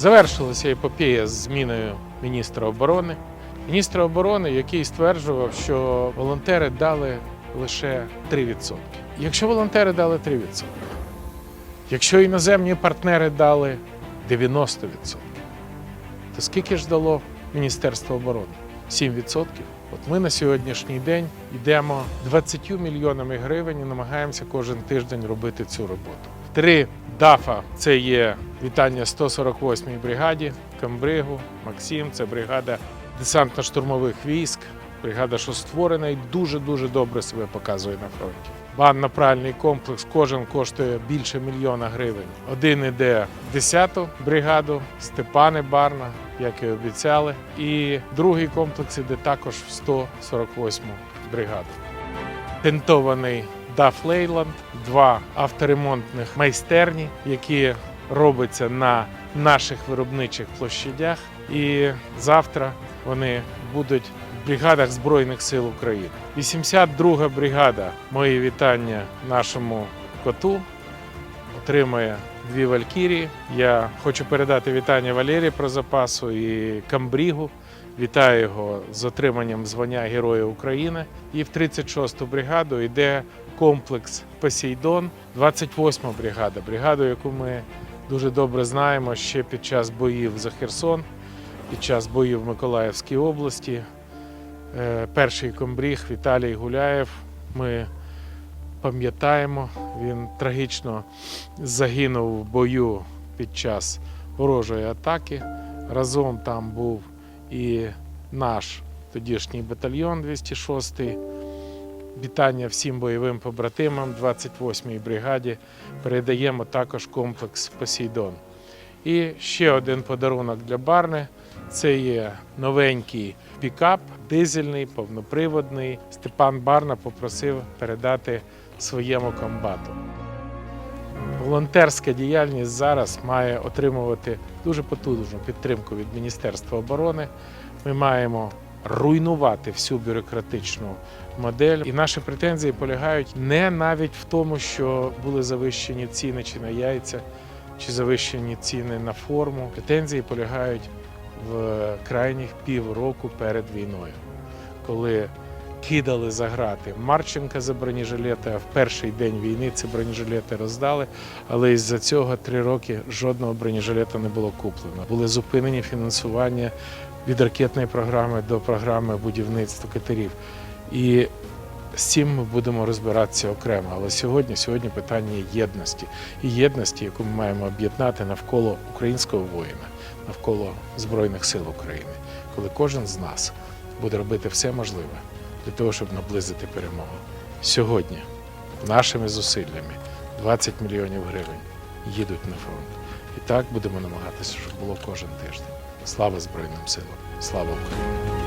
Завершилася епопея з зміною міністра оборони. Міністра оборони, який стверджував, що волонтери дали лише 3%. Якщо волонтери дали 3%, якщо іноземні партнери дали 90%, то скільки ж дало Міністерство оборони? 7%. От ми на сьогоднішній день йдемо 20 мільйонами гривень і намагаємося кожен тиждень робити цю роботу. Три ДАФа це є вітання 148-й бригаді, Камбригу, Максим, це бригада десантно-штурмових військ, бригада, що створена і дуже-дуже добре себе показує на фронті. Банно-пральний комплекс кожен коштує більше мільйона гривень. Один іде в 10-ту бригаду Степани Барна, як і обіцяли. І другий комплекс іде також в 148-му бригаду. Тентований Даф Лейланд, два авторемонтних майстерні, які робляться на наших виробничих площадях. І завтра вони будуть в бригадах Збройних сил України. 82-га бригада. Мої вітання нашому коту. Отримує дві валькірії. Я хочу передати вітання Валерії про запасу і Камбрігу. Вітаю його з отриманням звання Героя України. І в 36-ту бригаду йде комплекс Посейдон, 28-ма бригада, бригаду, яку ми дуже добре знаємо ще під час боїв за Херсон, під час боїв в Миколаївській області. Е, Перший комбріг Віталій Гуляєв. Ми пам'ятаємо, він трагічно загинув в бою під час ворожої атаки. Разом там був і наш тодішній батальйон 206 Вітання всім бойовим побратимам 28-й бригаді. Передаємо також комплекс Посейдон. І ще один подарунок для Барни. Це є новенький пікап, дизельний, повноприводний. Степан Барна попросив передати своєму комбату. Волонтерська діяльність зараз має отримувати дуже потужну підтримку від Міністерства оборони. Ми маємо руйнувати всю бюрократичну модель. І наші претензії полягають не навіть в тому, що були завищені ціни чи на яйця, чи завищені ціни на форму. Претензії полягають в крайніх півроку перед війною, коли кидали за грати Марченка за бронежилети, а в перший день війни ці бронежилети роздали. Але із-за цього три роки жодного бронежилета не було куплено. Були зупинені фінансування від ракетної програми до програми будівництва катерів. І з цим ми будемо розбиратися окремо. Але сьогодні, сьогодні питання єдності і єдності, яку ми маємо об'єднати навколо українського воїна, навколо Збройних сил України, коли кожен з нас буде робити все можливе для того, щоб наблизити перемогу. Сьогодні нашими зусиллями 20 мільйонів гривень їдуть на фронт. І так будемо намагатися, щоб було кожен тиждень. Слава Збройним силам! Слава Україні!